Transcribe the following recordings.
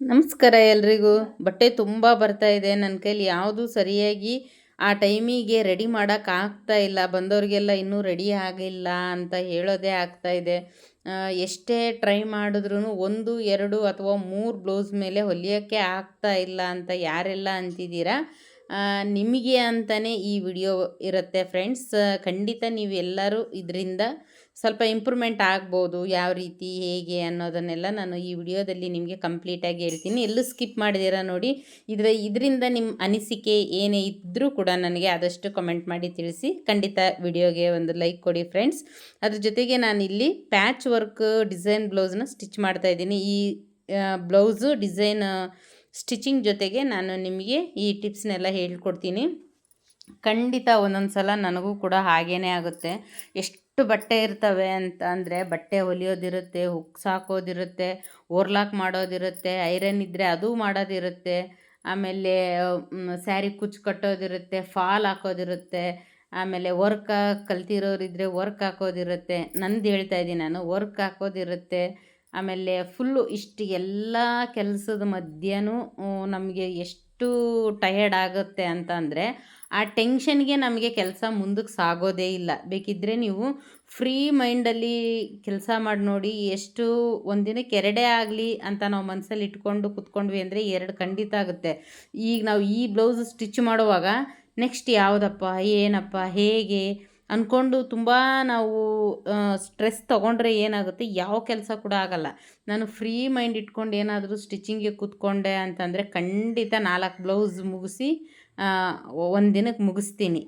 ನಮಸ್ಕಾರ ಎಲ್ರಿಗೂ. ಬಟ್ಟೆ ತುಂಬ ಬರ್ತಾ ಇದೆ. ನನ್ನ ಕೈಲಿ ಯಾವುದು ಸರಿಯಾಗಿ ಆ ಟೈಮಿಗೆ ರೆಡಿ ಮಾಡೋಕೆ ಆಗ್ತಾ ಇಲ್ಲ. ಬಂದವ್ರಿಗೆಲ್ಲ ಇನ್ನೂ ರೆಡಿ ಆಗಿಲ್ಲ ಅಂತ ಹೇಳೋದೇ ಆಗ್ತಾ ಇದೆ. ಎಷ್ಟೇ ಟ್ರೈ ಮಾಡಿದ್ರೂ ಒಂದು, ಎರಡು ಅಥವಾ ಮೂರು ಬ್ಲೌಸ್ ಮೇಲೆ ಹೊಲಿಯೋಕ್ಕೆ ಆಗ್ತಾ ಇಲ್ಲ ಅಂತ ಯಾರೆಲ್ಲ ಅಂತಿದ್ದೀರಾ? ನಿಮಗೆ ಅಂತಲೇ ಈ ವಿಡಿಯೋ ಇರುತ್ತೆ. ಫ್ರೆಂಡ್ಸ್, ಖಂಡಿತ ನೀವೆಲ್ಲರೂ ಇದರಿಂದ ಸ್ವಲ್ಪ ಇಂಪ್ರೂವ್ಮೆಂಟ್ ಆಗ್ಬೋದು, ಯಾವ ರೀತಿ, ಹೇಗೆ ಅನ್ನೋದನ್ನೆಲ್ಲ ನಾನು ಈ ವಿಡಿಯೋದಲ್ಲಿ ನಿಮಗೆ ಕಂಪ್ಲೀಟಾಗಿ ಹೇಳ್ತೀನಿ. ಎಲ್ಲೂ ಸ್ಕಿಪ್ ಮಾಡಿದಿರ ನೋಡಿ. ಇದರ, ಇದರಿಂದ ನಿಮ್ಮ ಅನಿಸಿಕೆ ಏನೇ ಇದ್ದರೂ ಕೂಡ ನನಗೆ ಆದಷ್ಟು ಕಮೆಂಟ್ ಮಾಡಿ ತಿಳಿಸಿ. ಖಂಡಿತ ವಿಡಿಯೋಗೆ ಒಂದು ಲೈಕ್ ಕೊಡಿ ಫ್ರೆಂಡ್ಸ್ ಅದ್ರ ಜೊತೆಗೆ ನಾನು ಇಲ್ಲಿ ಪ್ಯಾಚ್ ವರ್ಕ್ ಡಿಸೈನ್ ಬ್ಲೌಸ್ನ ಸ್ಟಿಚ್ ಮಾಡ್ತಾ ಇದ್ದೀನಿ. ಈ ಬ್ಲೌಸು ಡಿಸೈನ್ ಸ್ಟಿಚಿಂಗ್ ಜೊತೆಗೆ ನಾನು ನಿಮಗೆ ಈ ಟಿಪ್ಸ್ನೆಲ್ಲ ಹೇಳ್ಕೊಡ್ತೀನಿ. ಖಂಡಿತ ಒಂದೊಂದು ಸಲ ನನಗೂ ಕೂಡ ಹಾಗೇ ಆಗುತ್ತೆ. ಎಷ್ಟು ಬಟ್ಟೆ ಇರ್ತವೆ ಅಂತ ಅಂದರೆ ಬಟ್ಟೆ ಹೊಲಿಯೋದಿರುತ್ತೆ ಹುಕ್ಸ್ ಹಾಕೋದಿರುತ್ತೆ ಓರ್ಲಾಕ್ ಮಾಡೋದಿರುತ್ತೆ, ಐರನ್ ಇದ್ದರೆ ಅದು ಮಾಡೋದಿರುತ್ತೆ, ಆಮೇಲೆ ಸ್ಯಾರಿ ಕುಚ್ಚು ಕಟ್ಟೋದಿರುತ್ತೆ, ಫಾಲ್ ಹಾಕೋದಿರುತ್ತೆ, ಆಮೇಲೆ ವರ್ಕ್ ಕಲ್ತಿರೋರಿದ್ರೆ ವರ್ಕ್ ಹಾಕೋದಿರುತ್ತೆ, ನಂದು ಹೇಳ್ತಾ ಇದ್ದೀನಿ ನಾನು, ವರ್ಕ್ ಹಾಕೋದಿರುತ್ತೆ, ಆಮೇಲೆ ಫುಲ್ಲು ಇಷ್ಟು ಎಲ್ಲ ಕೆಲಸದ ಮಧ್ಯನೂ ನಮಗೆ ಎಷ್ಟು ಟಯರ್ಡ್ ಆಗುತ್ತೆ ಅಂತ ಅಂದರೆ ಆ ಟೆನ್ಷನ್ಗೆ ನಮಗೆ ಕೆಲಸ ಮುಂದಕ್ಕೆ ಸಾಗೋದೇ ಇಲ್ಲ. ಬೇಕಿದ್ದರೆ ನೀವು ಫ್ರೀ ಮೈಂಡಲ್ಲಿ ಕೆಲಸ ಮಾಡಿ ನೋಡಿ ಎಷ್ಟು ಒಂದಿನಕ್ಕೆ ಎರಡೇ ಆಗಲಿ ಅಂತ ನಾವು ಮನಸ್ಸಲ್ಲಿ ಇಟ್ಕೊಂಡು ಕುತ್ಕೊಂಡ್ವಿ ಅಂದರೆ ಎರಡು ಖಂಡಿತ ಆಗುತ್ತೆ. ಈಗ ನಾವು ಈ ಬ್ಲೌಸ್ ಸ್ಟಿಚ್ ಮಾಡುವಾಗ ನೆಕ್ಸ್ಟ್ ಯಾವುದಪ್ಪ, ಏನಪ್ಪ, ಹೇಗೆ? ಅಂದ್ಕೊಂಡು ತುಂಬ ನಾವು ಸ್ಟ್ರೆಸ್ ತೊಗೊಂಡ್ರೆ ಏನಾಗುತ್ತೆ? ಯಾವ ಕೆಲಸ ಕೂಡ ಆಗಲ್ಲ. ನಾನು ಫ್ರೀ ಮೈಂಡ್ ಇಟ್ಕೊಂಡು ಏನಾದರೂ ಸ್ಟಿಚಿಂಗಿಗೆ ಕೂತ್ಕೊಂಡೆ ಅಂತಂದರೆ ಖಂಡಿತ ನಾಲ್ಕು ಬ್ಲೌಸ್ ಮುಗಿಸಿ ಒಂದು ದಿನಕ್ಕೆ ಮುಗಿಸ್ತೀನಿ.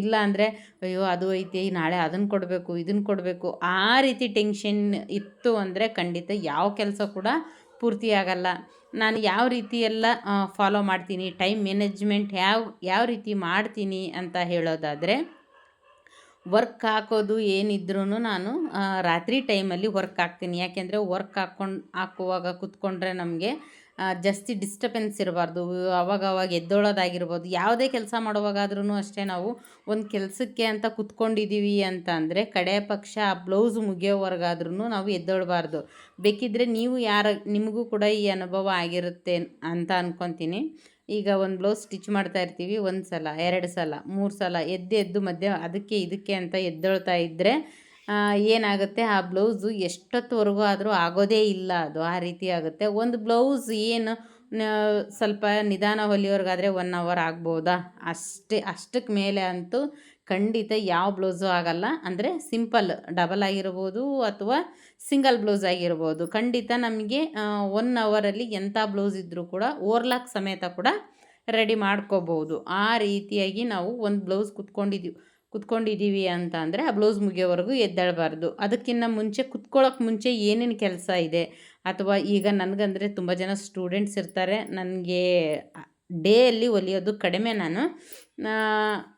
ಇಲ್ಲ ಅಂದರೆ, ಅಯ್ಯೋ, ಅದು ಐತಿ, ನಾಳೆ ಅದನ್ನು ಕೊಡಬೇಕು ಇದನ್ನು ಕೊಡಬೇಕು, ಆ ರೀತಿ ಟೆನ್ಷನ್ ಇತ್ತು ಅಂದರೆ ಖಂಡಿತ ಯಾವ ಕೆಲಸ ಕೂಡ ಪೂರ್ತಿ ಆಗಲ್ಲ. ನಾನು ಯಾವ ರೀತಿ ಎಲ್ಲ ಫಾಲೋ ಮಾಡ್ತೀನಿ ಟೈಮ್ ಮ್ಯಾನೇಜ್ಮೆಂಟ್ ಯಾವ ಯಾವ ರೀತಿ ಮಾಡ್ತೀನಿ ಅಂತ ಹೇಳೋದಾದರೆ ವರ್ಕ್ ಹಾಕೋದು ಏನಿದ್ರೂ ನಾನು ರಾತ್ರಿ ಟೈಮಲ್ಲಿ ವರ್ಕ್ ಹಾಕ್ತೀನಿ. ಯಾಕೆಂದರೆ ವರ್ಕ್ ಹಾಕ್ಕೊಂಡು ಹಾಕುವಾಗ ಕೂತ್ಕೊಂಡ್ರೆ ನಮಗೆ ಜಾಸ್ತಿ ಡಿಸ್ಟರ್ಬೆನ್ಸ್ ಇರಬಾರ್ದು. ಅವಾಗ ಅವಾಗ ಎದ್ದೋಳೋದಾಗಿರ್ಬೋದು. ಯಾವುದೇ ಕೆಲಸ ಮಾಡುವಾಗಾದ್ರೂ ಅಷ್ಟೇ ನಾವು ಒಂದು ಕೆಲಸಕ್ಕೆ ಅಂತ ಕುತ್ಕೊಂಡಿದ್ದೀವಿ ಅಂತ ಅಂದರೆ ಕಡೆ ಪಕ್ಷ ಆ ಬ್ಲೌಸ್ ಮುಗಿಯೋವರೆಗಾದ್ರೂ ನಾವು ಎದ್ದೋಳ್ಬಾರ್ದು. ಬೇಕಿದ್ದರೆ ನೀವು ಯಾರ, ನಿಮಗೂ ಕೂಡ ಈ ಅನುಭವ ಆಗಿರುತ್ತೆ ಅಂತ ಅಂದ್ಕೊತೀನಿ ಈಗ ಒಂದು ಬ್ಲೌಸ್ ಸ್ಟಿಚ್ ಮಾಡ್ತಾ ಇರ್ತೀವಿ, ಒಂದು ಸಲ, ಎರಡು ಸಲ, ಮೂರು ಸಲ, ಎದ್ದು ಎದ್ದು ಮಧ್ಯೆ, ಅದಕ್ಕೆ ಇದಕ್ಕೆ ಅಂತ ಎದ್ದೇಳ್ತಾ ಇದ್ದರೆ ಏನಾಗುತ್ತೆ? ಆ ಬ್ಲೌಸು ಎಷ್ಟೊತ್ತುವರೆಗೂ ಆದರೂ ಆಗೋದೇ ಇಲ್ಲ ಅದು, ಆ ರೀತಿ ಆಗುತ್ತೆ. ಒಂದು ಬ್ಲೌಸ್ ಏನು ಸ್ವಲ್ಪ ನಿಧಾನ ಹೊಲಿಯೋರ್ಗಾದರೆ ಒನ್ ಅವರ್ ಆಗ್ಬೋದಾ? ಅಷ್ಟೇ ಅಷ್ಟಕ್ಕೆ ಮೇಲೆ ಅಂತೂ ಖಂಡಿತ ಯಾವ ಬ್ಲೌಸು ಆಗಲ್ಲ. ಅಂದರೆ ಸಿಂಪಲ್, ಡಬಲ್ ಆಗಿರ್ಬೋದು ಅಥವಾ ಸಿಂಗಲ್ ಬ್ಲೌಸ್ ಆಗಿರ್ಬೋದು. ಖಂಡಿತ ನಮಗೆ ಒನ್ ಅವರಲ್ಲಿ ಎಂಥ ಬ್ಲೌಸ್ ಇದ್ದರೂ ಕೂಡ ಓರ್ಲಾಕ್ ಸಮೇತ ಕೂಡ ರೆಡಿ ಮಾಡ್ಕೋಬೋದು. ಆ ರೀತಿಯಾಗಿ ನಾವು ಒಂದು ಬ್ಲೌಸ್ ಕುತ್ಕೊಂಡಿದ್ದೀವಿ ಕುತ್ಕೊಂಡಿದ್ದೀವಿ ಅಂತ ಅಂದರೆ ಆ ಬ್ಲೌಸ್ ಮುಗಿಯೋವರೆಗೂ ಎದ್ದೇಳಬಾರ್ದು. ಅದಕ್ಕಿಂತ ಮುಂಚೆ ಕುತ್ಕೊಳ್ಳೋಕೆ ಮುಂಚೆ ಏನೇನು ಕೆಲಸ ಇದೆ? ಅಥವಾ ಈಗ ನನಗಂದರೆ ತುಂಬ ಜನ ಸ್ಟೂಡೆಂಟ್ಸ್ ಇರ್ತಾರೆ. ನನಗೆ ಡೇಯಲ್ಲಿ ಹೊಲಿಯೋದು ಕಡಿಮೆ ನಾನು.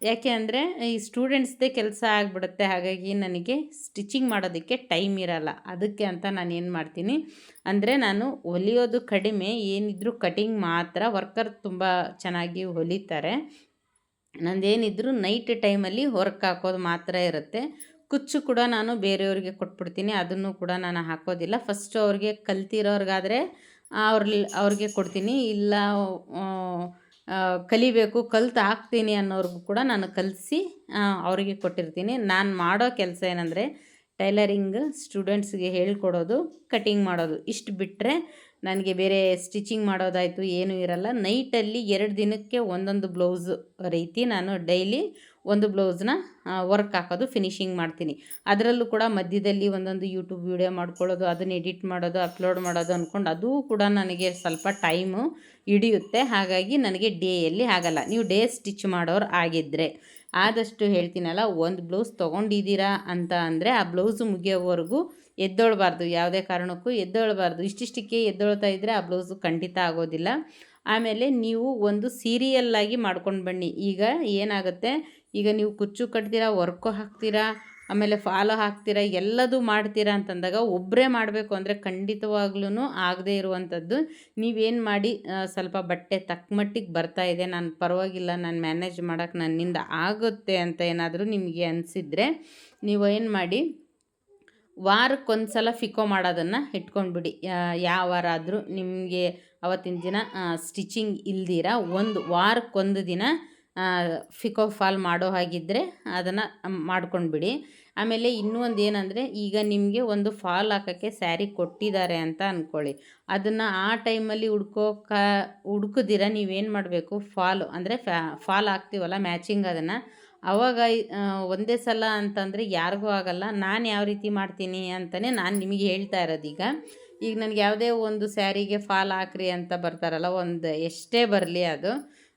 ಯಾಕೆ ಅಂದರೆ ಈ ಸ್ಟೂಡೆಂಟ್ಸ್ದೇ ಕೆಲಸ ಆಗಿಬಿಡುತ್ತೆ, ಹಾಗಾಗಿ ನನಗೆ ಸ್ಟಿಚಿಂಗ್ ಮಾಡೋದಕ್ಕೆ ಟೈಮ್ ಇರಲ್ಲ. ಅದಕ್ಕೆ ಅಂತ ನಾನು ಏನು ಮಾಡ್ತೀನಿ ಅಂದರೆ ನಾನು ಹೊಲಿಯೋದು ಕಡಿಮೆ, ಏನಿದ್ರೂ ಕಟಿಂಗ್ ಮಾತ್ರ ವರ್ಕರ್ ತುಂಬ ಚೆನ್ನಾಗಿ ಹೊಲಿತಾರೆ. ನಂದೇನಿದ್ರು ನೈಟ್ ಟೈಮಲ್ಲಿ ವರ್ಕ್ ಹಾಕೋದು ಮಾತ್ರ ಇರುತ್ತೆ. ಕುಚ್ಚು ಕೂಡ ನಾನು ಬೇರೆಯವ್ರಿಗೆ ಕೊಟ್ಬಿಡ್ತೀನಿ, ಅದನ್ನು ಕೂಡ ನಾನು ಹಾಕೋದಿಲ್ಲ. ಫಸ್ಟು ಅವ್ರಿಗೆ ಕಲ್ತಿರೋರ್ಗಾದರೆ ಅವ್ರಲ್ಲಿ ಅವ್ರಿಗೆ ಕೊಡ್ತೀನಿ. ಇಲ್ಲ ಕಲಿಬೇಕು, ಕಲ್ತು ಹಾಕ್ತೀನಿ ಅನ್ನೋರ್ಗೂ ಕೂಡ ನಾನು ಕಲಿಸಿ ಅವರಿಗೆ ಕೊಟ್ಟಿರ್ತೀನಿ. ನಾನು ಮಾಡೋ ಕೆಲಸ ಏನಂದರೆ ಟೈಲರಿಂಗ್ ಸ್ಟೂಡೆಂಟ್ಸ್ಗೆ ಹೇಳ್ಕೊಡೋದು, ಕಟಿಂಗ್ ಮಾಡೋದು. ಇಷ್ಟು ಬಿಟ್ಟರೆ ನನಗೆ ಬೇರೆ ಸ್ಟಿಚಿಂಗ್ ಮಾಡೋದಾಯಿತು, ಏನೂ ಇರಲ್ಲ. ನೈಟಲ್ಲಿ ಎರಡು ದಿನಕ್ಕೆ ಒಂದೊಂದು ಬ್ಲೌಸ್ ರೀತಿ ನಾನು ಡೈಲಿ ಒಂದು ಬ್ಲೌಸ್ನ ವರ್ಕ್ ಹಾಕೋದು ಫಿನಿಶಿಂಗ್ ಮಾಡ್ತೀನಿ. ಅದರಲ್ಲೂ ಕೂಡ ಮಧ್ಯದಲ್ಲಿ ಒಂದೊಂದು ಯೂಟ್ಯೂಬ್ ವೀಡಿಯೋ ಮಾಡ್ಕೊಳ್ಳೋದು, ಅದನ್ನು ಎಡಿಟ್ ಮಾಡೋದು ಅಪ್ಲೋಡ್ ಮಾಡೋದು ಅಂದ್ಕೊಂಡು ಅದೂ ಕೂಡ ನನಗೆ ಸ್ವಲ್ಪ ಟೈಮು ಹಿಡಿಯುತ್ತೆ. ಹಾಗಾಗಿ ನನಗೆ ಡೇಯಲ್ಲಿ ಆಗಲ್ಲ. ನೀವು ಡೇ ಸ್ಟಿಚ್ ಮಾಡೋರು ಆಗಿದ್ದರೆ ಆದಷ್ಟು ಹೇಳ್ತೀನಲ್ಲ, ಒಂದು ಬ್ಲೌಸ್ ತೊಗೊಂಡಿದ್ದೀರಾ ಅಂತ ಅಂದರೆ ಆ ಬ್ಲೌಸು ಮುಗಿಯೋವರೆಗೂ ಎದ್ದೊಳ್ಬಾರ್ದು. ಯಾವುದೇ ಕಾರಣಕ್ಕೂ ಎದ್ದೊಳ್ಬಾರ್ದು. ಇಷ್ಟಿಷ್ಟಕ್ಕೆ ಎದ್ದೊಳ್ತಾ ಇದ್ದರೆ ಆ ಬ್ಲೌಸು ಖಂಡಿತ ಆಗೋದಿಲ್ಲ. ಆಮೇಲೆ ನೀವು ಒಂದು ಸೀರಿಯಲ್ಲಾಗಿ ಮಾಡ್ಕೊಂಡು ಬನ್ನಿ. ಈಗ ಏನಾಗುತ್ತೆ ಈಗ ನೀವು ಕುಚ್ಚು ಕಟ್ತೀರಾ ವರ್ಕು ಹಾಕ್ತೀರಾ, ಆಮೇಲೆ ಫಾಲೋ ಹಾಕ್ತೀರಾ, ಎಲ್ಲದೂ ಮಾಡ್ತೀರಾ ಅಂತಂದಾಗ ಒಬ್ಬರೇ ಮಾಡಬೇಕು ಅಂದರೆ ಖಂಡಿತವಾಗ್ಲೂ ಆಗದೇ ಇರುವಂಥದ್ದು. ನೀವೇನು ಮಾಡಿ ಸ್ವಲ್ಪ ಬಟ್ಟೆ ತಕ್ಕಮಟ್ಟಿಗೆ ಬರ್ತಾ ಇದೆ, ನಾನು ಪರವಾಗಿಲ್ಲ, ನಾನು ಮ್ಯಾನೇಜ್ ಮಾಡೋಕ್ಕೆ ನನ್ನಿಂದ ಆಗುತ್ತೆ ಅಂತ ಏನಾದರೂ ನಿಮಗೆ ಅನಿಸಿದರೆ ನೀವು ಏನು ಮಾಡಿ ವಾರಕ್ಕೊಂದು ಸಲ ಫಿಕೋ ಮಾಡೋದನ್ನು ಇಟ್ಕೊಂಡ್ಬಿಡಿ. ಯಾವ ವಾರ ಆದರೂ ನಿಮಗೆ ಅವತ್ತಿನ ದಿನ ಸ್ಟಿಚಿಂಗ್ ಇಲ್ದಿರ, ಒಂದು ವಾರಕ್ಕೊಂದು ದಿನ ಫಿಕೋ ಫಾಲ್ ಮಾಡೋ ಹಾಗಿದ್ದರೆ ಅದನ್ನು ಮಾಡ್ಕೊಂಡ್ಬಿಡಿ. ಆಮೇಲೆ ಇನ್ನೂ ಒಂದು ಏನಂದರೆ, ಈಗ ನಿಮಗೆ ಒಂದು ಫಾಲ್ ಹಾಕೋಕ್ಕೆ ಸ್ಯಾರಿ ಕೊಟ್ಟಿದ್ದಾರೆ ಅಂತ ಅಂದ್ಕೊಳ್ಳಿ ಅದನ್ನು ಆ ಟೈಮಲ್ಲಿ ಹುಡ್ಕೋಕ, ಹುಡ್ಕದಿರ ನೀವೇನು ಮಾಡಬೇಕು? ಫಾಲು ಅಂದರೆ ಫಾಲ್ ಹಾಕ್ತೀವಲ್ಲ ಮ್ಯಾಚಿಂಗ್ ಅದನ್ನು. ಅವಾಗ ಒಂದೇ ಸಲ ಅಂತಂದರೆ ಯಾರಿಗೂ ಆಗಲ್ಲ. ನಾನು ಯಾವ ರೀತಿ ಮಾಡ್ತೀನಿ ಅಂತಲೇ ನಾನು ನಿಮಗೆ ಹೇಳ್ತಾ ಇರೋದೀಗ. ಈಗ ನನಗೆ ಯಾವುದೇ ಒಂದು ಸ್ಯಾರಿಗೆ ಫಾಲ್ ಹಾಕ್ರಿ ಅಂತ ಬರ್ತಾರಲ್ಲ, ಒಂದು ಎಷ್ಟೇ ಬರಲಿ ಅದು.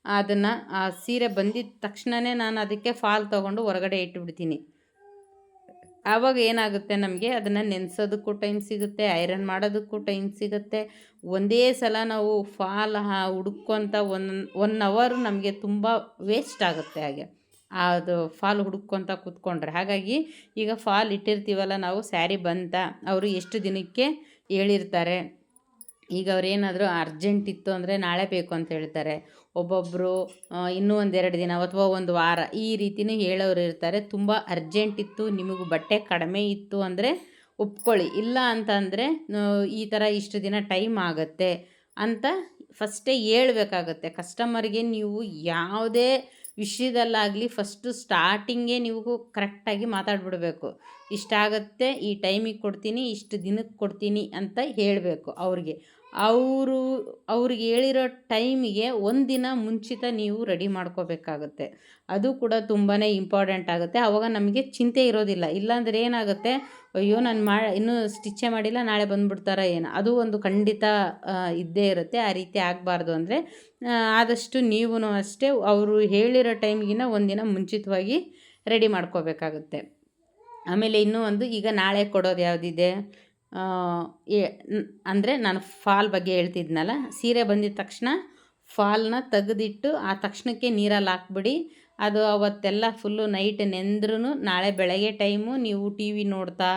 ಅದನ್ನು ಆ ಸೀರೆ ಬಂದಿದ್ದ ತಕ್ಷಣವೇ ನಾನು ಅದಕ್ಕೆ ಫಾಲ್ ತೊಗೊಂಡು ಹೊರಗಡೆ ಇಟ್ಬಿಡ್ತೀನಿ. ಆವಾಗ ಏನಾಗುತ್ತೆ ನಮಗೆ? ಅದನ್ನು ನೆನೆಸೋದಕ್ಕೂ ಟೈಮ್ ಸಿಗುತ್ತೆ, ಐರನ್ ಮಾಡೋದಕ್ಕೂ ಟೈಮ್ ಸಿಗುತ್ತೆ. ಒಂದೇ ಸಲ ನಾವು ಫಾಲ್ ಹುಡುಕೋಂಥ ಒನ್ ಒನ್ ಅವರ್ ನಮಗೆ ತುಂಬ ವೇಸ್ಟ್ ಆಗುತ್ತೆ ಹಾಗೆ. ಅದು ಫಾಲ್ ಹುಡುಕೊಂತ ಕೂತ್ಕೊಂಡ್ರೆ. ಹಾಗಾಗಿ ಈಗ ಫಾಲ್ ಇಟ್ಟಿರ್ತೀವಲ್ಲ ನಾವು, ಸ್ಯಾರಿ ಬಂತ, ಅವರು ಎಷ್ಟು ದಿನಕ್ಕೆ ಹೇಳಿರ್ತಾರೆ? ಈಗ ಅವ್ರು ಏನಾದರೂ ಅರ್ಜೆಂಟ್ ಇತ್ತು ಅಂದರೆ ನಾಳೆ ಬೇಕು ಅಂತ ಹೇಳ್ತಾರೆ. ಒಬ್ಬೊಬ್ಬರು ಇನ್ನೂ ಒಂದೆರಡು ದಿನ ಅಥವಾ ಒಂದು ವಾರ ಈ ರೀತಿಯೂ ಹೇಳೋರು ಇರ್ತಾರೆ. ತುಂಬ ಅರ್ಜೆಂಟ್ ಇತ್ತು, ನಿಮಗೂ ಬಟ್ಟೆ ಕಡಿಮೆ ಇತ್ತು ಅಂದರೆ ಒಪ್ಕೊಳ್ಳಿ. ಇಲ್ಲ ಅಂತಂದರೆ ಈ ಥರ ಇಷ್ಟು ದಿನ ಟೈಮ್ ಆಗುತ್ತೆ ಅಂತ ಫಸ್ಟೇ ಹೇಳ್ಬೇಕಾಗತ್ತೆ. ಕಸ್ಟಮರ್ಗೆ ನೀವು ಯಾವುದೇ ವಿಷಯದಲ್ಲಾಗಲಿ ಫಸ್ಟು ಸ್ಟಾರ್ಟಿಂಗೇ ನೀವು ಕರೆಕ್ಟಾಗಿ ಮಾತಾಡ್ಬಿಡಬೇಕು. ಇಷ್ಟಾಗತ್ತೆ, ಈ ಟೈಮಿಗೆ ಕೊಡ್ತೀನಿ, ಇಷ್ಟು ದಿನಕ್ಕೆ ಕೊಡ್ತೀನಿ ಅಂತ ಹೇಳಬೇಕು ಅವ್ರಿಗೆ. ಅವರು, ಅವ್ರಿಗೆ ಹೇಳಿರೋ ಟೈಮಿಗೆ ಒಂದಿನ ಮುಂಚಿತ ನೀವು ರೆಡಿ ಮಾಡ್ಕೋಬೇಕಾಗುತ್ತೆ. ಅದು ಕೂಡ ತುಂಬಾ ಇಂಪಾರ್ಟೆಂಟ್ ಆಗುತ್ತೆ. ಆವಾಗ ನಮಗೆ ಚಿಂತೆ ಇರೋದಿಲ್ಲ. ಇಲ್ಲಾಂದರೆ ಏನಾಗುತ್ತೆ? ಅಯ್ಯೋ, ನಾನು ಮಾ, ಇನ್ನೂ ಸ್ಟಿಚ್ಚೇ ಮಾಡಿಲ್ಲ, ನಾಳೆ ಬಂದುಬಿಡ್ತಾರ ಏನು. ಅದು ಒಂದು ಖಂಡಿತ ಇದ್ದೇ ಇರುತ್ತೆ. ಆ ರೀತಿ ಆಗಬಾರ್ದು ಅಂದರೆ ಆದಷ್ಟು ನೀವೂ ಅಷ್ಟೇ ಅವರು ಹೇಳಿರೋ ಟೈಮ್ಗಿನ ಒಂದಿನ ಮುಂಚಿತವಾಗಿ ರೆಡಿ ಮಾಡ್ಕೋಬೇಕಾಗುತ್ತೆ. ಆಮೇಲೆ ಇನ್ನೂ ಒಂದು, ಈಗ ನಾಳೆ ಕೊಡೋದು ಯಾವುದಿದೆ? ಅಂದರೆ ನಾನು ಫಾಲ್ ಬಗ್ಗೆ ಹೇಳ್ತಿದ್ನಲ್ಲ, ಸೀರೆ ಬಂದಿದ ತಕ್ಷಣ ಫಾಲ್ನ ತೆಗೆದಿಟ್ಟು ಆ ತಕ್ಷಣಕ್ಕೆ ನೀರಲ್ಲಿ ಹಾಕ್ಬಿಡಿ. ಅದು ಅವತ್ತೆಲ್ಲ ಫುಲ್ಲು ನೈಟ್ ನೆಂದ್ರೂ ನಾಳೆ ಬೆಳಗ್ಗೆ ಟೈಮು ನೀವು ಟಿ ವಿ ನೋಡ್ತಾ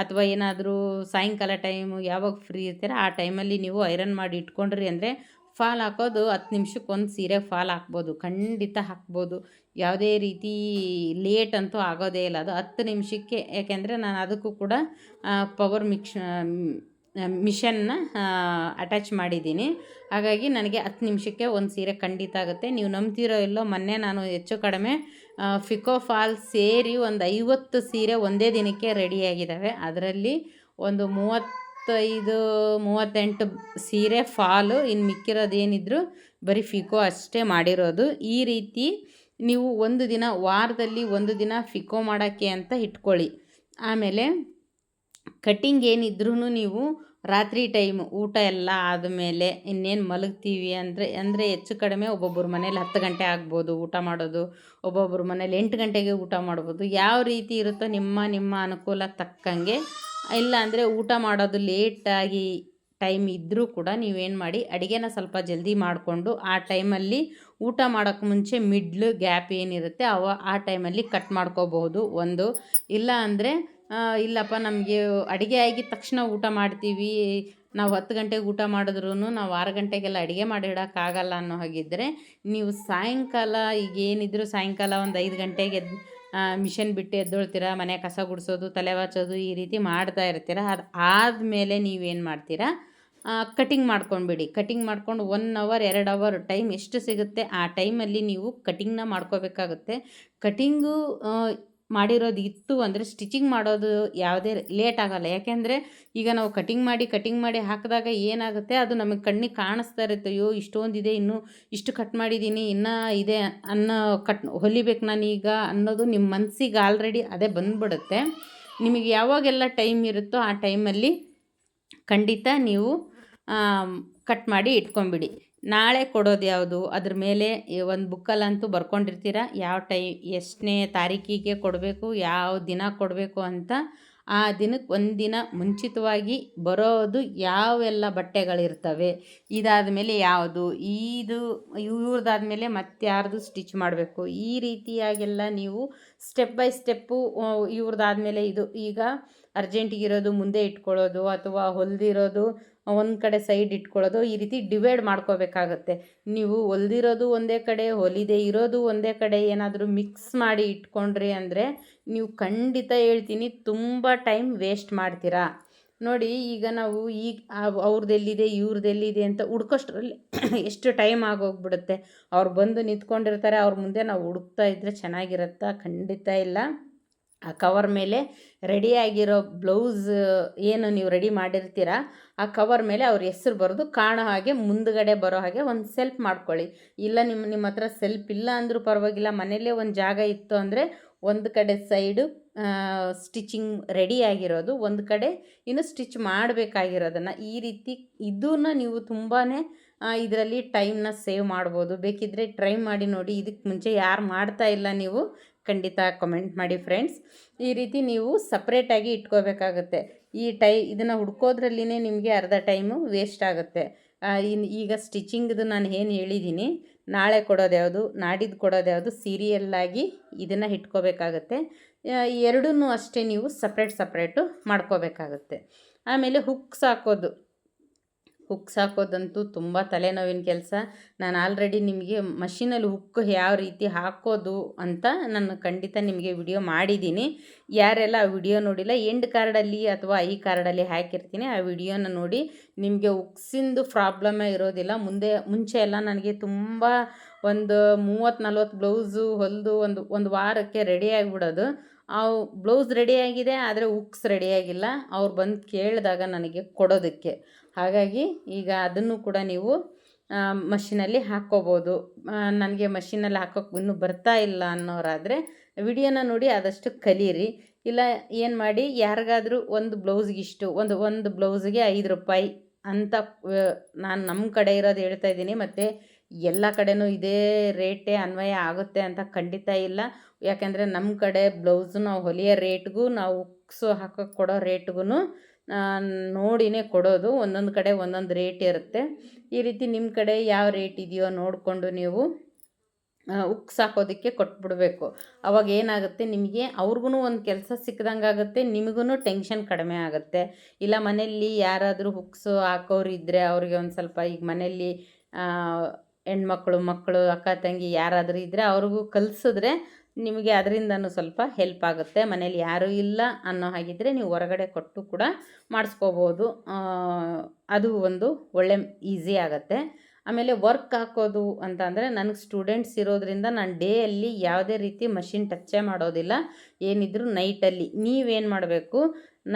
ಅಥವಾ ಏನಾದರೂ ಸಾಯಂಕಾಲ ಟೈಮು ಯಾವಾಗ ಫ್ರೀ ಇರ್ತೀರ ಆ ಟೈಮಲ್ಲಿ ನೀವು ಐರನ್ ಮಾಡಿ ಇಟ್ಕೊಂಡ್ರಿ. ಅಂದರೆ ಫಾಲ್ ಹಾಕೋದು, ಹತ್ತು ನಿಮಿಷಕ್ಕೆ ಒಂದು ಸೀರೆ ಫಾಲ್ ಹಾಕ್ಬೋದು, ಖಂಡಿತ ಹಾಕ್ಬೋದು. ಯಾವುದೇ ರೀತಿ ಲೇಟ್ ಅಂತೂ ಆಗೋದೇ ಇಲ್ಲ. ಅದು ಹತ್ತು ನಿಮಿಷಕ್ಕೆ, ಯಾಕೆಂದರೆ ನಾನು ಅದಕ್ಕೂ ಕೂಡ ಪವರ್ ಮಿಕ್ಷ ಮಿಷನ್ನ ಅಟ್ಯಾಚ್ ಮಾಡಿದ್ದೀನಿ. ಹಾಗಾಗಿ ನನಗೆ ಹತ್ತು ನಿಮಿಷಕ್ಕೆ ಒಂದು ಸೀರೆ ಖಂಡಿತ ಆಗುತ್ತೆ. ನೀವು ನಂಬ್ತಿರೋ ಇಲ್ಲೋ, ಮೊನ್ನೆ ನಾನು ಹೆಚ್ಚು ಕಡಿಮೆ ಫಿಕೋ ಫಾಲ್ ಸೇರಿ ಒಂದು ಐವತ್ತು ಸೀರೆ ಒಂದೇ ದಿನಕ್ಕೆ ರೆಡಿಯಾಗಿದ್ದಾವೆ ಅದರಲ್ಲಿ ಒಂದು ಮೂವತ್ತೈದು ಮೂವತ್ತೆಂಟು ಸೀರೆ ಫಾಲು ಇನ್ನು ಮಿಕ್ಕಿರೋದೇನಿದ್ರು ಬರೀ ಫಿಕೋ ಅಷ್ಟೇ ಮಾಡಿರೋದು. ಈ ರೀತಿ ನೀವು ಒಂದು ದಿನ, ವಾರದಲ್ಲಿ ಒಂದು ದಿನ ಫಿಕೋ ಮಾಡೋಕ್ಕೆ ಅಂತ ಇಟ್ಕೊಳ್ಳಿ. ಆಮೇಲೆ ಕಟ್ಟಿಂಗ್ ಏನಿದ್ರೂ ನೀವು ರಾತ್ರಿ ಟೈಮ್ ಊಟ ಎಲ್ಲ ಆದಮೇಲೆ ಇನ್ನೇನು ಮಲಗ್ತೀವಿ ಅಂದರೆ ಅಂದರೆ ಹೆಚ್ಚು ಕಡಿಮೆ ಒಬ್ಬೊಬ್ಬರ ಮನೇಲಿ ಹತ್ತು ಗಂಟೆ ಆಗ್ಬೋದು ಊಟ ಮಾಡೋದು, ಒಬ್ಬೊಬ್ಬರ ಮನೇಲಿ ಎಂಟು ಗಂಟೆಗೆ ಊಟ ಮಾಡ್ಬೋದು. ಯಾವ ರೀತಿ ಇರುತ್ತೋ ನಿಮ್ಮ ನಿಮ್ಮ ಅನುಕೂಲ ತಕ್ಕಂಗೆ ಇಲ್ಲ ಅಂದರೆ ಊಟ ಮಾಡೋದು ಲೇಟಾಗಿ ಟೈಮ್ ಇದ್ದರೂ ಕೂಡ ನೀವೇನು ಮಾಡಿ, ಅಡುಗೆನ ಸ್ವಲ್ಪ ಜಲ್ದಿ ಮಾಡಿಕೊಂಡು ಆ ಟೈಮಲ್ಲಿ ಊಟ ಮಾಡೋಕ್ಕೆ ಮುಂಚೆ ಮಿಡ್ಲ್ ಗ್ಯಾಪ್ ಏನಿರುತ್ತೆ ಅವ, ಆ ಟೈಮಲ್ಲಿ ಕಟ್ ಮಾಡ್ಕೋಬಹುದು ಒಂದು. ಇಲ್ಲ ಅಂದರೆ ಇಲ್ಲಪ್ಪ ನಮಗೆ ಅಡುಗೆ ಆಗಿದ ತಕ್ಷಣ ಊಟ ಮಾಡ್ತೀವಿ, ನಾವು ಹತ್ತು ಗಂಟೆಗೆ ಊಟ ಮಾಡಿದ್ರೂ ನಾವು ಆರು ಗಂಟೆಗೆಲ್ಲ ಅಡುಗೆ ಮಾಡಿಡೋಕ್ಕಾಗಲ್ಲ ಅನ್ನೋ ಹಾಗಿದ್ದರೆ ನೀವು ಸಾಯಂಕಾಲ ಈಗ ಏನಿದ್ರು ಸಾಯಂಕಾಲ ಒಂದು ಐದು ಗಂಟೆಗೆ ಮಿಷನ್ ಬಿಟ್ಟು ಎದ್ದೊಳ್ತೀರ, ಮನೆ ಕಸ ಗುಡಿಸೋದು, ತಲೆ ಬಾಚೋದು ಈ ರೀತಿ ಮಾಡ್ತಾ ಇರ್ತೀರ. ಅದು ಆದಮೇಲೆ ನೀವೇನು ಮಾಡ್ತೀರಾ? ಕಟಿಂಗ್ ಮಾಡ್ಕೊಂಡ್ಬಿಡಿ. ಕಟಿಂಗ್ ಮಾಡ್ಕೊಂಡು ಒನ್ ಅವರ್ ಎರಡು ಅವರ್ ಟೈಮ್ ಎಷ್ಟು ಸಿಗುತ್ತೆ, ಆ ಟೈಮಲ್ಲಿ ನೀವು ಕಟಿಂಗ್ನ ಮಾಡ್ಕೋಬೇಕಾಗುತ್ತೆ. ಕಟಿಂಗು ಮಾಡಿರೋದು ಇತ್ತು ಅಂದರೆ ಸ್ಟಿಚಿಂಗ್ ಮಾಡೋದು ಯಾವುದೇ ಲೇಟ್ ಆಗೋಲ್ಲ. ಯಾಕೆಂದರೆ ಈಗ ನಾವು ಕಟಿಂಗ್ ಮಾಡಿ ಕಟಿಂಗ್ ಮಾಡಿ ಹಾಕಿದಾಗ ಏನಾಗುತ್ತೆ? ಅದು ನಮಗೆ ಕಣ್ಣಿಗೆ ಕಾಣಿಸ್ತಾ ಇರುತ್ತೆ. ಅಯ್ಯೋ ಇಷ್ಟೊಂದಿದೆ ಇನ್ನೂ ಇಷ್ಟು ಕಟ್ ಮಾಡಿದ್ದೀನಿ ಇನ್ನೂ ಇದೆ ಅನ್ನೋ ಕಟ್ ಹೊಲಿಬೇಕು ನಾನೀಗ ಅನ್ನೋದು ನಿಮ್ಮ ಮನಸ್ಸಿಗೆ ಆಲ್ರೆಡಿ ಅದೇ ಬಂದ್ಬಿಡುತ್ತೆ. ನಿಮಗೆ ಯಾವಾಗೆಲ್ಲ ಟೈಮ್ ಇರುತ್ತೋ ಆ ಟೈಮಲ್ಲಿ ಖಂಡಿತ ನೀವು ಕಟ್ ಮಾಡಿ ಇಟ್ಕೊಂಬಿಡಿ ನಾಳೆ ಕೊಡೋದು ಯಾವುದು? ಅದ್ರ ಮೇಲೆ ಒಂದು ಬುಕ್ಕಲ್ಲಂತೂ ಬರ್ಕೊಂಡಿರ್ತೀರ? ಯಾವ ಟೈ, ಎಷ್ಟನೇ ತಾರೀಕಿಗೆ ಕೊಡಬೇಕು? ಯಾವ ದಿನ ಕೊಡಬೇಕು ಅಂತ ಆ ದಿನಕ್ಕೆ ಒಂದಿನ ಮುಂಚಿತವಾಗಿ ಬರೋದು ಯಾವೆಲ್ಲ ಬಟ್ಟೆಗಳಿರ್ತವೆ? ಇದಾದ ಮೇಲೆ ಯಾವುದು? ಇದು ಇವ್ರದ್ದಾದ್ಮೇಲೆ ಮತ್ತೆ ಯಾರ್ದು ಸ್ಟಿಚ್ ಮಾಡಬೇಕು? ಈ ರೀತಿಯಾಗೆಲ್ಲ ನೀವು ಸ್ಟೆಪ್ ಬೈ ಸ್ಟೆಪ್ಪು ಇವ್ರದ್ದಾದ್ಮೇಲೆ ಇದು ಈಗ ಅರ್ಜೆಂಟಿಗಿರೋದು, ಮುಂದೆ ಇಟ್ಕೊಳ್ಳೋದು, ಅಥವಾ ಹೊಲಿದಿರೋದು ಒಂದು ಕಡೆ ಸೈಡ್ ಇಟ್ಕೊಳ್ಳೋದು, ಈ ರೀತಿ ಡಿವೈಡ್ ಮಾಡ್ಕೋಬೇಕಾಗತ್ತೆ. ನೀವು ಹೊಲ್ದಿರೋದು ಒಂದೇ ಕಡೆ, ಹೊಲಿದೆ ಇರೋದು ಒಂದೇ ಕಡೆ, ಏನಾದರೂ ಮಿಕ್ಸ್ ಮಾಡಿ ಇಟ್ಕೊಂಡ್ರಿ ಅಂದರೆ ನೀವು ಖಂಡಿತ ಹೇಳ್ತೀನಿ ತುಂಬ ಟೈಮ್ ವೇಸ್ಟ್ ಮಾಡ್ತೀರಾ. ನೋಡಿ, ಈಗ ನಾವು ಈಗ ಅವ್ರದ್ದೆಲ್ಲಿದೆ ಇವ್ರದ್ದೆಲ್ಲಿದೆ ಅಂತ ಹುಡ್ಕೋಷ್ಟ್ರಲ್ಲಿ ಎಷ್ಟು ಟೈಮ್ ಆಗೋಗ್ಬಿಡುತ್ತೆ. ಅವ್ರು ಬಂದು ನಿಂತ್ಕೊಂಡಿರ್ತಾರೆ, ಅವ್ರ ಮುಂದೆ ನಾವು ಹುಡುಕ್ತಾ ಇದ್ದರೆ ಚೆನ್ನಾಗಿರುತ್ತಾ? ಖಂಡಿತ ಇಲ್ಲ. ಆ ಕವರ್ ಮೇಲೆ ರೆಡಿಯಾಗಿರೋ ಬ್ಲೌಸ್ ಏನು ನೀವು ರೆಡಿ ಮಾಡಿರ್ತೀರ, ಆ ಕವರ್ ಮೇಲೆ ಅವ್ರ ಹೆಸ್ರು ಬರೆದು ಕಾಣೋ ಹಾಗೆ ಮುಂದುಗಡೆ ಬರೋ ಹಾಗೆ ಒಂದು ಸೆಲ್ಫ್ ಮಾಡ್ಕೊಳ್ಳಿ. ಇಲ್ಲ ನಿಮ್ಮ ನಿಮ್ಮ ಹತ್ರ ಸೆಲ್ಫ್ ಇಲ್ಲ ಅಂದರೂ ಪರವಾಗಿಲ್ಲ ಮನೇಲೇ ಒಂದು ಜಾಗ ಇತ್ತು ಅಂದರೆ ಒಂದು ಕಡೆ ಸೈಡು ಸ್ಟಿಚಿಂಗ್ ರೆಡಿಯಾಗಿರೋದು ಒಂದು ಕಡೆ ಇನ್ನು ಸ್ಟಿಚ್ ಮಾಡಬೇಕಾಗಿರೋದನ್ನು ಈ ರೀತಿ ಇದನ್ನು ನೀವು ತುಂಬಾ ಇದರಲ್ಲಿ ಟೈಮ್ನ ಸೇವ್ ಮಾಡ್ಬೋದು. ಬೇಕಿದ್ದರೆ ಟ್ರೈ ಮಾಡಿ ನೋಡಿ ಇದಕ್ಕೆ ಮುಂಚೆ ಯಾರು ಮಾಡ್ತಾ ಇಲ್ಲ ನೀವು ಖಂಡಿತ ಕಮೆಂಟ್ ಮಾಡಿ ಫ್ರೆಂಡ್ಸ್ ಈ ರೀತಿ ನೀವು ಸಪ್ರೇಟಾಗಿ ಇಟ್ಕೋಬೇಕಾಗುತ್ತೆ. ಈ ಟೈ, ಇದನ್ನು ಹುಡ್ಕೋದ್ರಲ್ಲಿನೇ ನಿಮಗೆ ಅರ್ಧ ಟೈಮು ವೇಸ್ಟ್ ಆಗುತ್ತೆ. ಇನ್ನು ಈಗ ಸ್ಟಿಚಿಂಗ್ದು ನಾನು ಏನು ಹೇಳಿದ್ದೀನಿ ನಾಳೆ ಕೊಡೋದು ಯಾವುದು ನಾಡಿದ್ದು ಕೊಡೋದು ಯಾವುದು ಸೀರಿಯಲ್ಲಾಗಿ ಇದನ್ನು ಇಟ್ಕೋಬೇಕಾಗತ್ತೆ. ಎರಡೂ ಅಷ್ಟೇ ನೀವು ಸಪ್ರೇಟ್ ಸಪ್ರೇಟು ಮಾಡ್ಕೋಬೇಕಾಗುತ್ತೆ. ಆಮೇಲೆ ಹುಕ್ಸ್ ಹಾಕೋದು. ಹುಕ್ಸ್ ಹಾಕೋದಂತೂ ತುಂಬ ತಲೆನೋವಿನ ಕೆಲಸ. ನಾನು ಆಲ್ರೆಡಿ ನಿಮಗೆ ಮಷಿನಲ್ಲಿ ಹುಕ್ ಯಾವ ರೀತಿ ಹಾಕೋದು ಅಂತ ನಾನು ಖಂಡಿತ ನಿಮಗೆ ವಿಡಿಯೋ ಮಾಡಿದ್ದೀನಿ ಯಾರೆಲ್ಲ ಆ ವಿಡಿಯೋ ನೋಡಿಲ್ಲ ಎಂಡ್ ಕಾರ್ಡಲ್ಲಿ ಅಥವಾ ಐ ಕಾರ್ಡಲ್ಲಿ ಹಾಕಿರ್ತೀನಿ, ಆ ವಿಡಿಯೋನ ನೋಡಿ ನಿಮಗೆ ಹುಕ್ಸಿಂದು ಪ್ರಾಬ್ಲಮೇ ಇರೋದಿಲ್ಲ. ಮುಂದೆ, ಮುಂಚೆ ಎಲ್ಲ ನನಗೆ ತುಂಬ ಒಂದು ಮೂವತ್ತು, ನಲ್ವತ್ತು ಬ್ಲೌಸು ಹೊಲಿದು ಒಂದು ಒಂದು ವಾರಕ್ಕೆ ರೆಡಿ ಆಗಿಬಿಡೋದು. ಆ ಬ್ಲೌಸ್ ರೆಡಿಯಾಗಿದೆ ಆದರೆ ಉಕ್ಸ್ ರೆಡಿಯಾಗಿಲ್ಲ ಅವ್ರು ಬಂದು ಕೇಳಿದಾಗ ನನಗೆ ಕೊಡೋದಕ್ಕೆ. ಹಾಗಾಗಿ ಈಗ ಅದನ್ನು ಕೂಡ ನೀವು ಮಷಿನಲ್ಲಿ ಹಾಕ್ಕೋಬೋದು ನನಗೆ ಮಷಿನಲ್ಲಿ ಹಾಕೋಕ್ಕೆ ಇನ್ನೂ ಬರ್ತಾ ಇಲ್ಲ ಅನ್ನೋರಾದರೆ ವಿಡಿಯೋನ ನೋಡಿ ಆದಷ್ಟು ಕಲೀರಿ. ಇಲ್ಲ, ಏನು ಮಾಡಿ, ಯಾರಿಗಾದರೂ ಒಂದು ಬ್ಲೌಸ್ಗಿಷ್ಟು ಒಂದು ಒಂದು ಬ್ಲೌಸ್ಗೆ ಐದು ರೂಪಾಯಿ ಅಂತ ನಾನು ನಮ್ಮ ಕಡೆ ಇರೋದು ಹೇಳ್ತಾ ಇದ್ದೀನಿ. ಮತ್ತು ಎಲ್ಲ ಕಡೆನೂ ಇದೇ ರೇಟೇ ಅನ್ವಯ ಆಗುತ್ತೆ ಅಂತ ಖಂಡಿತ ಇಲ್ಲ. ಯಾಕೆಂದರೆ ನಮ್ಮ ಕಡೆ ಬ್ಲೌಸು ನಾವು ಹೊಲಿಯೋ ರೇಟ್ಗೂ ನಾವು ಉಕ್ಸು ಹಾಕೋಕ್ಕೆ ಕೊಡೋ ರೇಟ್ಗೂ ನೋಡಿನೇ ಕೊಡೋದು, ಒಂದೊಂದು ಕಡೆ ಒಂದೊಂದು ರೇಟ್ ಇರುತ್ತೆ. ಈ ರೀತಿ ನಿಮ್ಮ ಕಡೆ ಯಾವ ರೇಟ್ ಇದೆಯೋ ನೋಡಿಕೊಂಡು ನೀವು ಉಕ್ಕು ಹಾಕೋದಕ್ಕೆ ಕೊಟ್ಬಿಡಬೇಕು. ಅವಾಗ ಏನಾಗುತ್ತೆ, ನಿಮಗೆ ಅವ್ರಿಗೂ ಒಂದು ಕೆಲಸ ಸಿಕ್ಕಿದಂಗೆ ಆಗುತ್ತೆ ನಿಮಗೂ ಟೆನ್ಷನ್ ಕಡಿಮೆ ಆಗುತ್ತೆ. ಇಲ್ಲ ಮನೆಯಲ್ಲಿ ಯಾರಾದರೂ ಹುಕ್ಸು ಹಾಕೋರು ಇದ್ದರೆ ಅವ್ರಿಗೆ ಒಂದು ಸ್ವಲ್ಪ ಈಗ ಮನೆಯಲ್ಲಿ ಹೆಣ್ಮಕ್ಳು, ಮಕ್ಕಳು, ಅಕ್ಕ, ತಂಗಿ ಯಾರಾದರೂ ಇದ್ದರೆ ಅವ್ರಿಗೂ ಕಲಿಸಿದ್ರೆ ನಿಮಗೆ ಅದರಿಂದನೂ ಸ್ವಲ್ಪ ಹೆಲ್ಪ್ ಆಗುತ್ತೆ. ಮನೇಲಿ ಯಾರೂ ಇಲ್ಲ ಅನ್ನೋ ಹಾಗಿದ್ದರೆ ನೀವು ಹೊರಗಡೆ ಕೊಟ್ಟು ಕೂಡ ಮಾಡಿಸ್ಕೋಬೋದು. ಅದು ಒಂದು ಒಳ್ಳೆ ಈಸಿ ಆಗುತ್ತೆ. ಆಮೇಲೆ ವರ್ಕ್ ಹಾಕೋದು ಅಂತ ಅಂದರೆ ನನಗೆ ಸ್ಟೂಡೆಂಟ್ಸ್ ಇರೋದ್ರಿಂದ ನಾನು ಡೇಯಲ್ಲಿ ಯಾವುದೇ ರೀತಿ ಮಷಿನ್ ಟಚ್ಚೇ ಮಾಡೋದಿಲ್ಲ. ಏನಿದ್ರು ನೈಟಲ್ಲಿ ನೀವೇನು ಮಾಡಬೇಕು?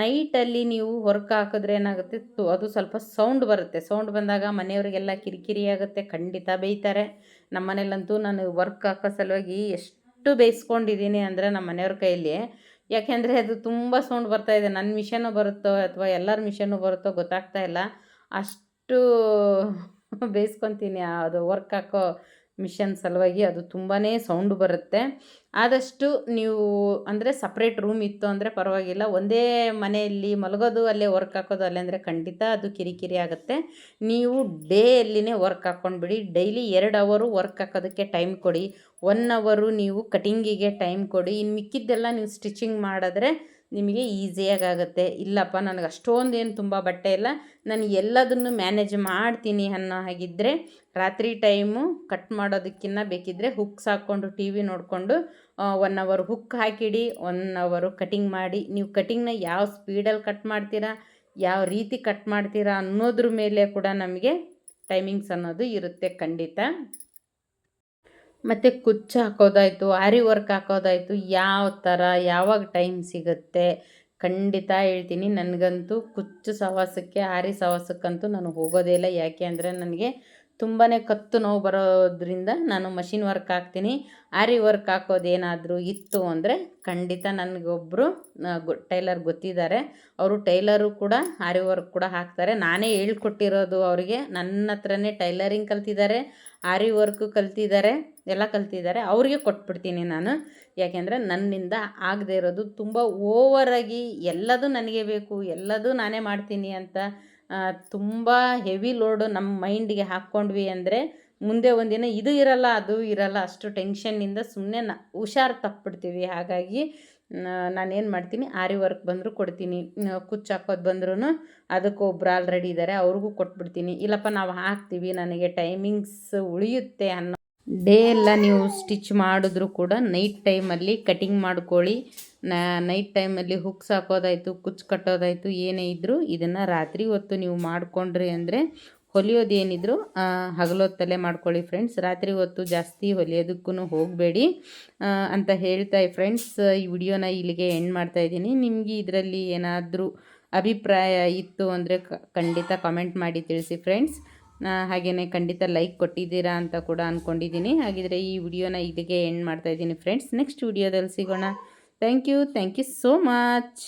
ನೈಟಲ್ಲಿ ನೀವು ವರ್ಕ್ ಹಾಕಿದ್ರೆ ಏನಾಗುತ್ತೆ? ಅದು ಸ್ವಲ್ಪ ಸೌಂಡ್ ಬರುತ್ತೆ. ಸೌಂಡ್ ಬಂದಾಗ ಮನೆಯವರಿಗೆಲ್ಲ ಕಿರಿಕಿರಿ ಆಗುತ್ತೆ. ಖಂಡಿತ ಬೇಯ್ತಾರೆ. ನಮ್ಮ ಮನೇಲಂತೂ ನಾನು ವರ್ಕ್ ಹಾಕೋ ಸಲುವಾಗಿ ಎಷ್ಟು ಎಷ್ಟು ಬೇಯಿಸ್ಕೊಂಡಿದ್ದೀನಿ ಅಂದರೆ ನಮ್ಮ ಮನೆಯವ್ರ ಕೈಯಲ್ಲಿ. ಯಾಕೆಂದರೆ ಅದು ತುಂಬ ಸೌಂಡ್ ಬರ್ತಾ ಇದೆ. ನನ್ನ ಮಿಷನ್ನು ಬರುತ್ತೋ ಅಥವಾ ಎಲ್ಲರ ಮಿಷನ್ನು ಬರುತ್ತೋ ಗೊತ್ತಾಗ್ತಾ ಇಲ್ಲ. ಅಷ್ಟು ಬೇಯಿಸ್ಕೊತೀನಿ. ಅದು ವರ್ಕ್ ಹಾಕೋ ಮಿಷನ್ ಸಲುವಾಗಿ ಅದು ತುಂಬಾ ಸೌಂಡ್ ಬರುತ್ತೆ. ಆದಷ್ಟು ನೀವು ಅಂದರೆ ಸಪ್ರೇಟ್ ರೂಮ್ ಇತ್ತು ಅಂದರೆ ಪರವಾಗಿಲ್ಲ. ಒಂದೇ ಮನೆಯಲ್ಲಿ ಮಲಗೋದು, ಅಲ್ಲೇ ವರ್ಕ್ ಹಾಕೋದು, ಅಲ್ಲೇ ಅಂದರೆ ಖಂಡಿತ ಅದು ಕಿರಿಕಿರಿ ಆಗುತ್ತೆ. ನೀವು ಡೇಯಲ್ಲಿನೇ ವರ್ಕ್ ಹಾಕ್ಕೊಂಡ್ಬಿಡಿ ಡೈಲಿ ಎರಡು ಅವರು ವರ್ಕ್ ಹಾಕೋದಕ್ಕೆ ಟೈಮ್ ಕೊಡಿ. ಒನ್ ಅವರು ನೀವು ಕಟಿಂಗಿಗೆ ಟೈಮ್ ಕೊಡಿ. ಇನ್ನು ಮಿಕ್ಕಿದ್ದೆಲ್ಲ ನೀವು ಸ್ಟಿಚಿಂಗ್ ಮಾಡಿದ್ರೆ ನಿಮಗೆ ಈಸಿಯಾಗಿ ಆಗುತ್ತೆ. ಇಲ್ಲಪ್ಪ, ನನಗೆ ಅಷ್ಟೊಂದು ಏನು ತುಂಬ ಬಟ್ಟೆ ಇಲ್ಲ. ನಾನು ಎಲ್ಲದನ್ನು ಮ್ಯಾನೇಜ್ ಮಾಡ್ತೀನಿ ಅನ್ನೋ ಹಾಗಿದ್ದರೆ ರಾತ್ರಿ ಟೈಮು ಕಟ್ ಮಾಡೋದಕ್ಕಿಂತ ಬೇಕಿದ್ದರೆ ಹುಕ್ಸ್ ಹಾಕ್ಕೊಂಡು ಟಿ ವಿ ನೋಡಿಕೊಂಡು ಒನ್ ಅವರ್ ಹುಕ್ ಹಾಕಿಡಿ ಒನ್ ಅವರು ಕಟಿಂಗ್ ಮಾಡಿ. ನೀವು ಕಟಿಂಗ್ನ ಯಾವ ಸ್ಪೀಡಲ್ಲಿ ಕಟ್ ಮಾಡ್ತೀರಾ, ಯಾವ ರೀತಿ ಕಟ್ ಮಾಡ್ತೀರಾ ಅನ್ನೋದ್ರ ಮೇಲೆ ಕೂಡ ನಮಗೆ ಟೈಮಿಂಗ್ಸ್ ಅನ್ನೋದು ಇರುತ್ತೆ ಖಂಡಿತ. ಮತ್ತು ಕುಚ್ಚು ಹಾಕೋದಾಯಿತು ಆರಿ ವರ್ಕ್ ಹಾಕೋದಾಯಿತು, ಯಾವ ಥರ ಯಾವಾಗ ಟೈಮ್ ಸಿಗುತ್ತೆ ಖಂಡಿತ ಹೇಳ್ತೀನಿ. ನನಗಂತೂ ಕುಚ್ಚು ಸವಾಸಕ್ಕೆ ಆರಿ ಸವಾಸಕ್ಕಂತೂ ನಾನು ಹೋಗೋದೇ ಇಲ್ಲ. ಯಾಕೆ ಅಂದರೆ ನನಗೆ ತುಂಬಾ ಕತ್ತು ನೋವು ಬರೋದ್ರಿಂದ ನಾನು ಮಷಿನ್ ವರ್ಕ್ ಹಾಕ್ತೀನಿ. ಆರಿ ವರ್ಕ್ ಹಾಕೋದೇನಾದರೂ ಇತ್ತು ಅಂದರೆ ಖಂಡಿತ ನನಗೊಬ್ಬರು ಟೈಲರ್ ಗೊತ್ತಿದ್ದಾರೆ. ಅವರು ಟೈಲರು ಕೂಡ ಆರಿ ವರ್ಕ್ ಕೂಡ ಹಾಕ್ತಾರೆ. ನಾನೇ ಹೇಳ್ಕೊಟ್ಟಿರೋದು ಅವರಿಗೆ. ನನ್ನ ಹತ್ರನೇ ಟೈಲರಿಂಗ್ ಕಲ್ತಿದ್ದಾರೆ ಆರಿ ವರ್ಕು ಕಲ್ತಿದ್ದಾರೆ, ಎಲ್ಲ ಕಲ್ತಿದ್ದಾರೆ. ಅವ್ರಿಗೆ ಕೊಟ್ಬಿಡ್ತೀನಿ ನಾನು. ಯಾಕೆಂದರೆ ನನ್ನಿಂದ ಆಗದೆ ಇರೋದು. ತುಂಬ ಓವರಾಗಿ ಎಲ್ಲದೂ ನನಗೆ ಬೇಕು, ಎಲ್ಲದೂ ನಾನೇ ಮಾಡ್ತೀನಿ ಅಂತ ತುಂಬ ಹೆವಿ ಲೋಡು ನಮ್ಮ ಮೈಂಡಿಗೆ ಹಾಕ್ಕೊಂಡ್ವಿ ಅಂದರೆ ಮುಂದೆ ಒಂದಿನ ಇದು ಇರಲ್ಲ, ಅದು ಇರಲ್ಲ, ಅಷ್ಟು ಟೆನ್ಷನ್ನಿಂದ ಸುಮ್ಮನೆ ನ, ಹುಷಾರು ತಪ್ಪಿಬಿಡ್ತೀವಿ ಹಾಗಾಗಿ ನಾನೇನು ಮಾಡ್ತೀನಿ, ಆರಿ ವರ್ಕ್ ಬಂದರೂ ಕೊಡ್ತೀನಿ. ಕುಚ್ಚು ಹಾಕೋದು ಬಂದ್ರೂ ಅದಕ್ಕೆ ಒಬ್ರು ಆಲ್ರೆಡಿ ಇದ್ದಾರೆ ಅವ್ರಿಗೂ ಕೊಟ್ಬಿಡ್ತೀನಿ. ಇಲ್ಲಪ್ಪ, ನಾವು ಹಾಕ್ತೀವಿ, ನನಗೆ ಟೈಮಿಂಗ್ಸ್ ಉಳಿಯುತ್ತೆ ಅನ್ನೋ ಡೇ ಎಲ್ಲ ನೀವು ಸ್ಟಿಚ್ ಮಾಡಿದ್ರು ಕೂಡ ನೈಟ್ ಟೈಮಲ್ಲಿ ಕಟಿಂಗ್ ಮಾಡ್ಕೊಳ್ಳಿ. ನೈಟ್ ಟೈಮಲ್ಲಿ ಹುಕ್ಸ್ ಹಾಕೋದಾಯಿತು ಕುಚ್ಚು ಕಟ್ಟೋದಾಯಿತು, ಏನೇ ಇದ್ದರೂ ಇದನ್ನು ರಾತ್ರಿ ಹೊತ್ತು ನೀವು ಮಾಡಿಕೊಂಡ್ರಿ ಅಂದರೆ ಹೊಲಿಯೋದು ಏನಿದ್ರು ಹಗಲೊತ್ತಲೆ ಮಾಡ್ಕೊಳ್ಳಿ ಫ್ರೆಂಡ್ಸ್ ರಾತ್ರಿ ಹೊತ್ತು ಜಾಸ್ತಿ ಹೊಲಿಯೋದಕ್ಕೂ ಹೋಗಬೇಡಿ. ಅಂತ ಹೇಳ್ತಾ ಫ್ರೆಂಡ್ಸ್ ಈ ವಿಡಿಯೋನ ಇಲ್ಲಿಗೆ ಎಂಡ್ ಮಾಡ್ತಾ ಇದ್ದೀನಿ. ನಿಮಗೆ ಇದರಲ್ಲಿ ಏನಾದರೂ ಅಭಿಪ್ರಾಯ ಇತ್ತು ಅಂದರೆ ಖಂಡಿತ ಕಮೆಂಟ್ ಮಾಡಿ ತಿಳಿಸಿ ಫ್ರೆಂಡ್ಸ್ ಹಾಗೆಯೇ ಖಂಡಿತ ಲೈಕ್ ಕೊಟ್ಟಿದ್ದೀರಾ ಅಂತ ಕೂಡ ಅಂದ್ಕೊಂಡಿದ್ದೀನಿ ಹಾಗಿದ್ರೆ ಈ ವಿಡಿಯೋನ ಇಲ್ಲಿಗೆ ಎಂಡ್ ಮಾಡ್ತಾಯಿದ್ದೀನಿ ಫ್ರೆಂಡ್ಸ್ ನೆಕ್ಸ್ಟ್ ವಿಡಿಯೋದಲ್ಲಿ ಸಿಗೋಣ. Thank you thank you so much